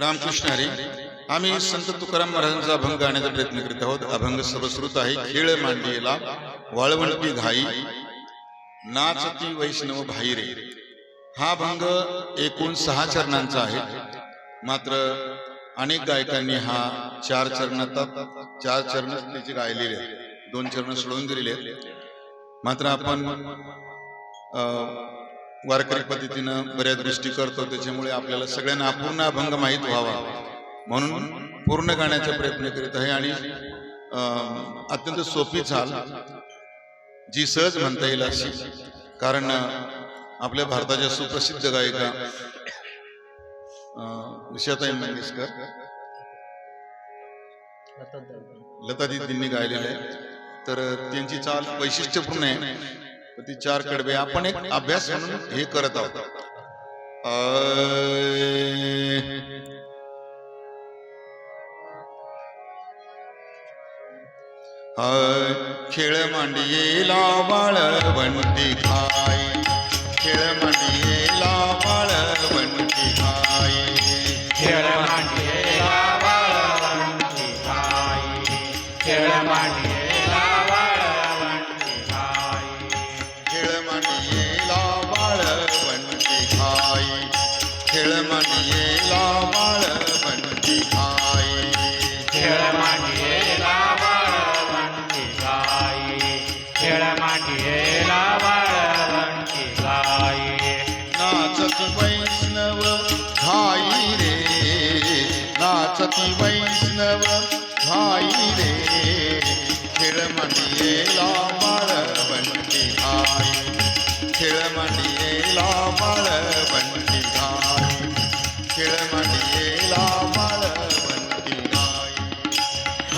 रामकृष्ण हरी आम्ही संत तुकाराम महाराजांचा अभंग गाण्याचा प्रयत्न करीत आहोत. अभंग सर्वश्रुत आहे. खेळ मांडलेला वाळवंटी घाई नाचती वैष्णव भाई रे हा अभंग एकूण सहा चरणांचा आहे. मात्र अनेक गायकांनी हा चार चरणात चार चरण त्याचे गायलेले आहेत. दोन चरण सोडून दिलेले आहेत. मात्र आपण अं, वारकरी पद्धतीनं बऱ्याच गोष्टी करतो त्याच्यामुळे आपल्याला सगळ्यांना अपूर्ण अभंग माहीत व्हावा. म्हणून पूर्ण गाण्याचा प्रयत्न करीत आहे आणि अत्यंत सोपी चाल जी सहज म्हणता येईल अशी. कारण आपल्या भारताच्या सुप्रसिद्ध गायिका उषाताई मंगेशकर लतादीदींनी गायलेलं आहे. तर त्यांची चाल वैशिष्ट्यपूर्ण आहे. ती चार कडवे आपण एक अभ्यास म्हणून हे करत आहोत अय. खेळ मांडियेला वाळवंटी खाय खेळ खेळ मांडियेला वाळवंटी खाय खेळ मांडीला वाळवंटी गाई खेळ मांडीला वाळवंटी गाई नाचती वैष्णव घाई रे. नाचती वैष्णव घाई रे. खेळ मांडियेला वाळवंटी खाय खेळ मांडियेला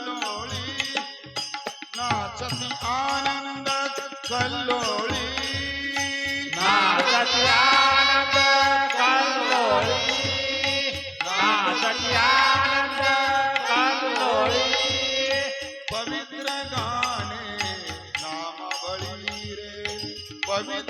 कल्लोळी नाचती आनंद कल्लोळी. नाचती आनंद कल्लोळी नाचती आनंद कल्लोळी. पवित्र गाणे नामबळी रे पवित्र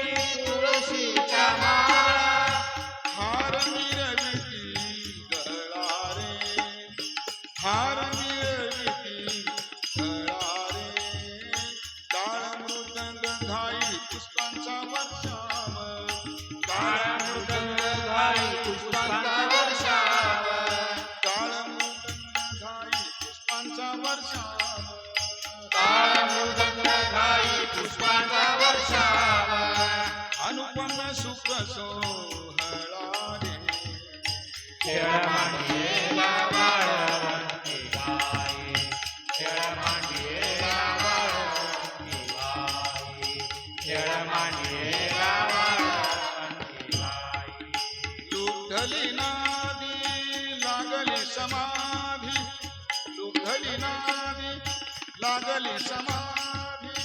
धाई पुष्पांचा वर्षाव. काळा मृदंग धाई पुष्पांचा वर्षाव. काळा मृदंग धाई पुष्पांचा वर्षाव. काळा मृदंग धाई पुष्पांचा वर्षाव. अनुपम सुख सोहळा रे खेळा विठ्ठली नादी लागली समाधी. विठ्ठली नादी लागली समाधी.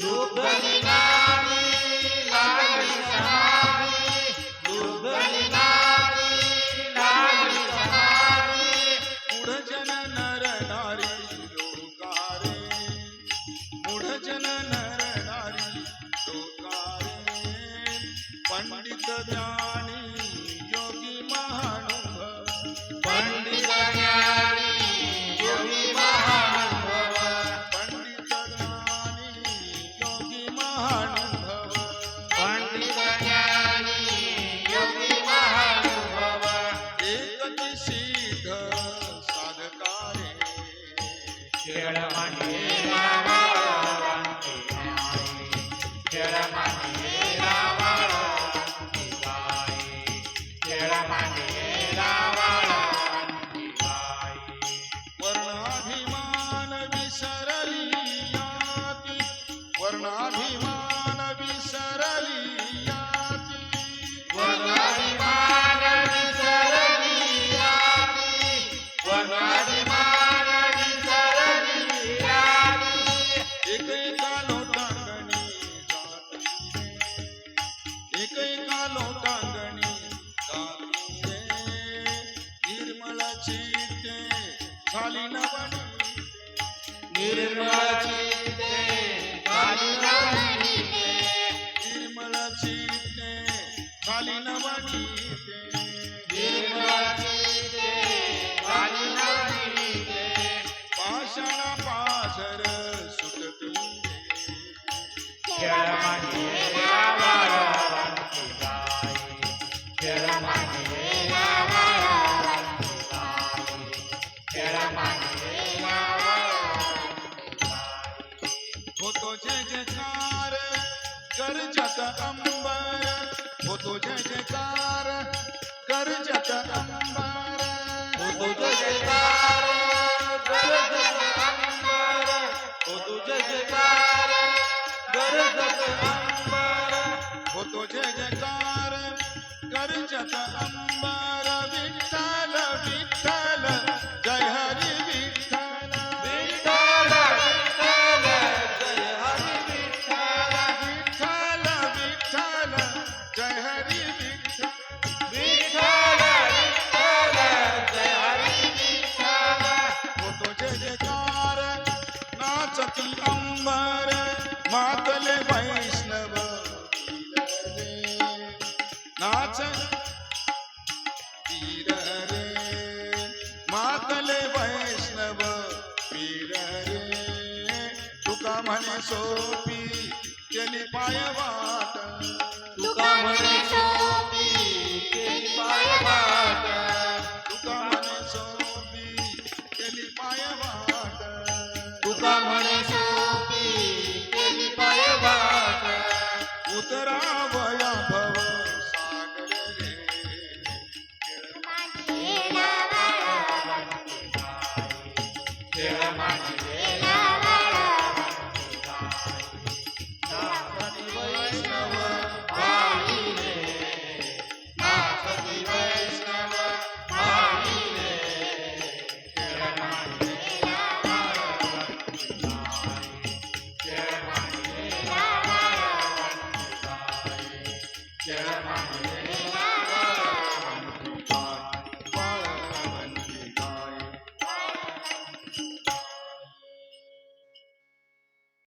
विठ्ठली नादी होतो जय जयकार करजत अंबर. होतो जय जयकार करजत अंबर. होतो जय जयकार करजत अंबर. होतो जय जयकार करजत अंबर. होतो जय नाच पीर रे मातले वैष्णव पीर रे तुका म्हणे सोपी केली पाय वाट तुका म्हणे